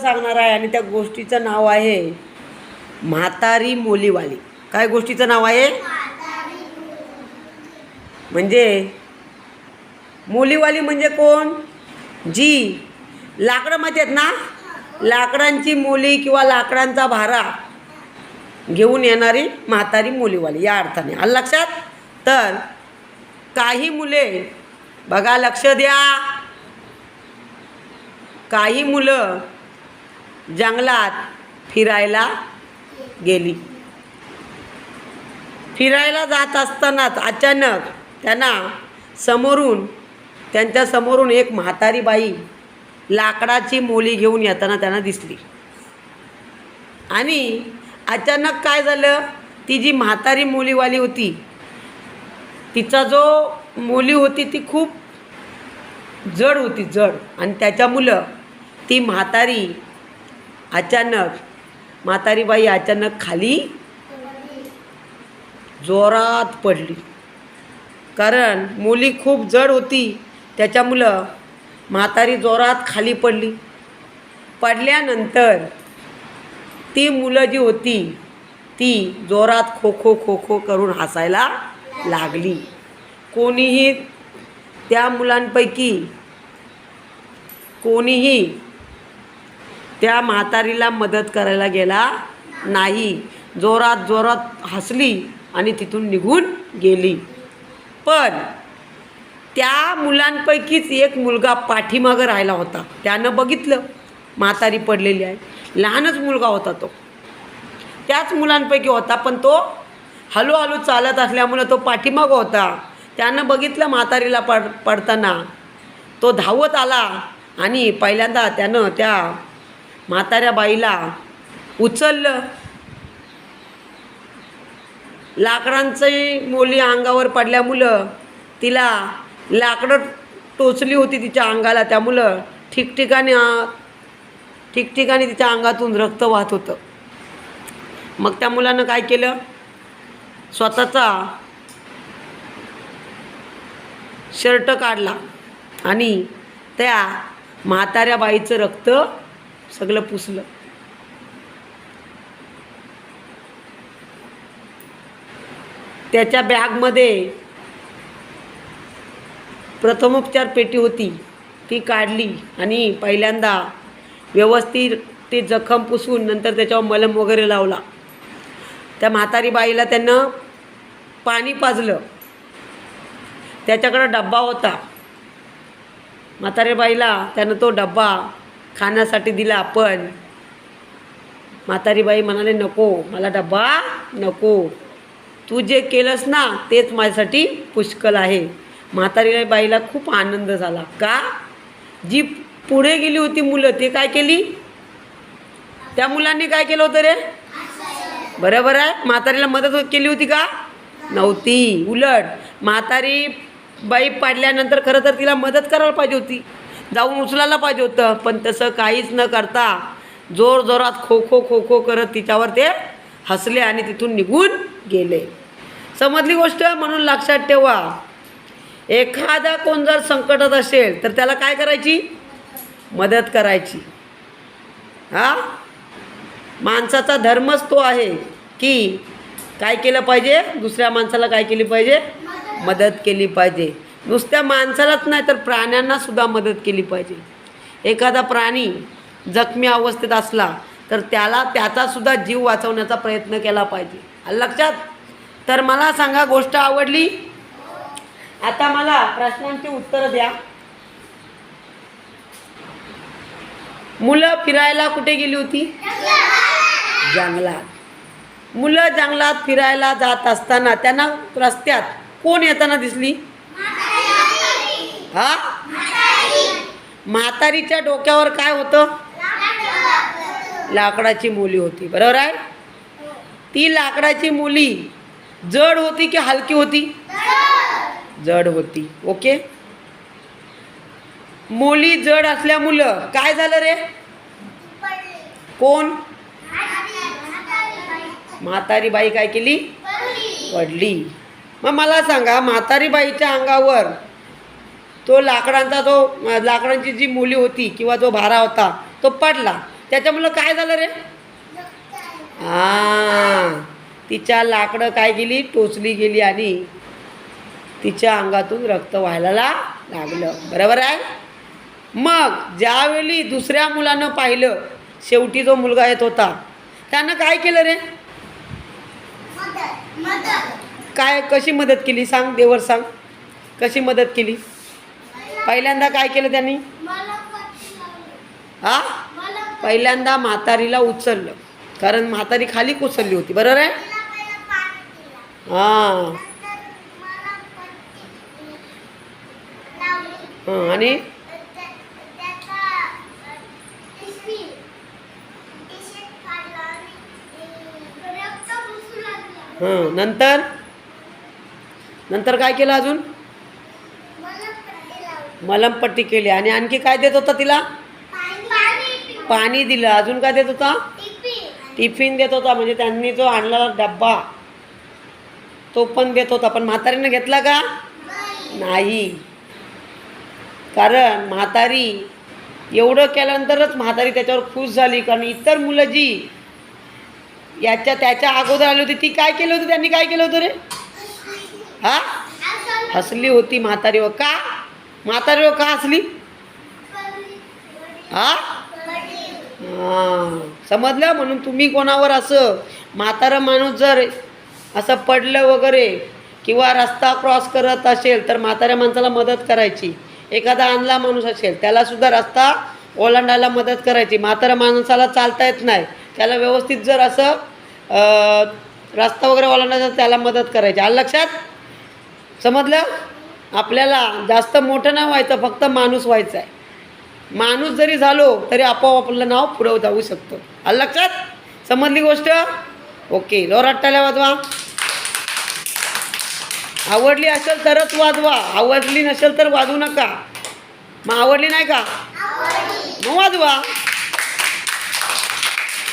सांगणार आहे आणि त्या गोष्टीचं नाव आहे म्हातारी मोलीवाली. काय गोष्टीचं नाव आहे? म्हणजे मोलीवाली म्हणजे कोण? जी लाकडं माहिती आहेत ना? लाकडांची मोली किंवा लाकडांचा भारा घेऊन येणारी म्हातारी मुलीवाली. या अर्थाने. आलं लक्षात? तर काही मुले बघा लक्ष द्या. काही मुलं जंगलात फिरायला गेली. फिरायला जात असतानाच अचानक त्यांना समोरून त्यांच्या समोरून एक म्हातारी बाई लाकडाची मोली घेऊन येताना त्यांना दिसली. आणि अचानक काय झालं? ती जी म्हातारी मुलीवाली होती तिचा जो मुली होती ती खूप जड होती जड. आणि त्याच्यामुळं ती म्हातारी अचानक म्हातारी बाई अचानक खाली जोरात पडली. कारण मुली खूप जड होती. त्याच्यामुळं म्हातारी जोरात खाली पडली. पडल्यानंतर ती मुलं जी होती ती जोरात खो खो खो खो करून हसायला लागली. कोणीही त्या मुलांपैकी कोणीही त्या म्हातारीला मदत करायला गेला नाही. जोरात जोरात हसली आणि तिथून निघून गेली. पण त्या मुलांपैकीच एक मुलगा पाठीमागं राहिला होता. त्यानं बघितलं म्हातारी पडलेली आहे. लहानच मुलगा होता तो. त्याच मुलांपैकी होता पण तो हळूहळू चालत असल्यामुळं तो पाठीमागं होता. त्यानं बघितलं म्हातारीला पड पडताना. तो धावत आला आणि पहिल्यांदा त्यानं त्या म्हाताऱ्या बाईला उचललं. लाकडांचंही मुली अंगावर पडल्यामुळं तिला लाकडं टोचली होती तिच्या अंगाला त्यामुळं ठिकठिकाणी ठिकठिकाणी तिच्या अंगातून रक्त वाहत होतं. मग त्या मुलानं काय केलं? स्वतःचा शर्ट काढला आणि त्या म्हाताऱ्या बाईचं रक्त सगळं पुसलं. त्याच्या बॅगमध्ये प्रथमोपचार पेटी होती. ती काढली आणि पहिल्यांदा व्यवस्थित ते जखम पुसून नंतर त्याच्यावर मलम वगैरे लावला. त्या म्हातारी बाईला त्यानं पाणी पाजलं. त्याच्याकडं डब्बा होता. म्हातारी बाईला त्यानं तो डब्बा खाण्यासाठी दिला आपण. म्हातारीबाई म्हणाले नको मला डब्बा नको. तू जे केलंस ना तेच माझ्यासाठी पुष्कळ आहे. म्हातारी बाईला खूप आनंद झाला. का? जी पुढे गेली होती मुलं ते काय केली? त्या मुलांनी काय केलं होतं रे? बरोबर आहे? म्हातारीला मदत केली होती का? नव्हती. उलट म्हातारी बाई पाडल्यानंतर खरं तर तिला मदत करायला पाहिजे होती. जाऊन उचलायला पाहिजे होतं पण तसं काहीच न करता जोर जोरात खो खो खो खो करत तिच्यावर ते हसले आणि तिथून निघून गेले. समजली गोष्ट? म्हणून लक्षात ठेवा. एखादा कोण जर संकटात असेल तर त्याला काय करायची? मदत करायची. हा? माणसाचा धर्मच तो आहे की काय केलं पाहिजे? दुसऱ्या माणसाला काय केली पाहिजे? मदत केली पाहिजे. नुसत्या माणसालाच नाही तर प्राण्यांना सुद्धा मदत केली पाहिजे. एखादा प्राणी जखमी अवस्थेत असला तर त्याला त्याचासुद्धा जीव वाचवण्याचा प्रयत्न केला पाहिजे. लक्षात तर मला सांगा गोष्ट आवडली? आता मला प्रश्नांची उत्तरं द्या. मुलं फिरायला कुठे गेली होती? जंगलात. मुलं जंगलात फिरायला जात असताना त्यांना रस्त्यात कोण येताना दिसली? हा? म्हातारीच्या डोक्यावर काय होतं? लाकडाची मुली होती बरोबर आहे? ती लाकडाची मुली जड होती की हलकी होती? जड होती ओके? मुली जड असल्यामुळं काय झालं रे? कोण? म्हातारी बाई काय केली? पडली. मग मला सांगा म्हातारी बाईच्या अंगावर तो लाकडांचा जो लाकडांची जी मुली होती किंवा जो भारा होता तो पडला. त्याच्यामुळं काय झालं रे? हा. तिच्या लाकडं काय गेली टोचली गेली आणि तिच्या अंगातून रक्त व्हायला लागलं. बरोबर आहे? मग ज्यावेळी दुसऱ्या मुलानं पाहिलं शेवटी जो मुलगा येत होता त्यानं काय केलं रे? काय कशी मदत केली सांग? देवर सांग. कशी मदत केली? पहिल्यांदा काय केलं त्यांनी? हा? पहिल्यांदा म्हातारीला उचललं. कारण म्हातारी खाली कोसळली होती बरोबर आहे? हां. हां आणि? हां नंतर? नंतर काय केलं अजून? मलमपट्टी केली. आणि आणखी काय देत होता तिला? पाणी दिलं. अजून काय देत होता? टिफिन देत होता. म्हणजे त्यांनी जो आणलेला डब्बा तो पण देत होता. पण म्हातारीनं घेतला का? नाही. कारण म्हातारी एवढं केल्यानंतरच म्हातारी त्याच्यावर खुश झाली. कारण इतर मुलं जी याच्या त्याच्या अगोदर आली होती ती काय केलं होतं? त्यांनी काय केलं होतं रे? हसली होती म्हातारीवर. का? म्हातारीवर का हसली? हा? समजलं? म्हणून तुम्ही कोणावर असं म्हातारा माणूस जर असं पडलं वगैरे किंवा रस्ता क्रॉस करत असेल तर म्हाताऱ्या माणसाला मदत करायची. एखादा आणला माणूस असेल त्यालासुद्धा रस्ता ओलांडायला मदत करायची. म्हातारा माणसाला चालता येत नाही. त्याला व्यवस्थित जर असं रस्ता वगैरे ओलांडायचा त्याला मदत करायची. आलं लक्षात? समजलं? आपल्याला जास्त मोठं नाही व्हायचं फक्त माणूस व्हायचं आहे. माणूस जरी झालो तरी आपोआप आपलं नाव पुढं जाऊ शकतो. आलं लक्षात? समजली गोष्ट? ओके टाळ्या वाजवा. आवडली असेल तरच वाजवा. आवडली नसेल तर वाजवू नका. मग आवडली नाही का? मग वाजवा.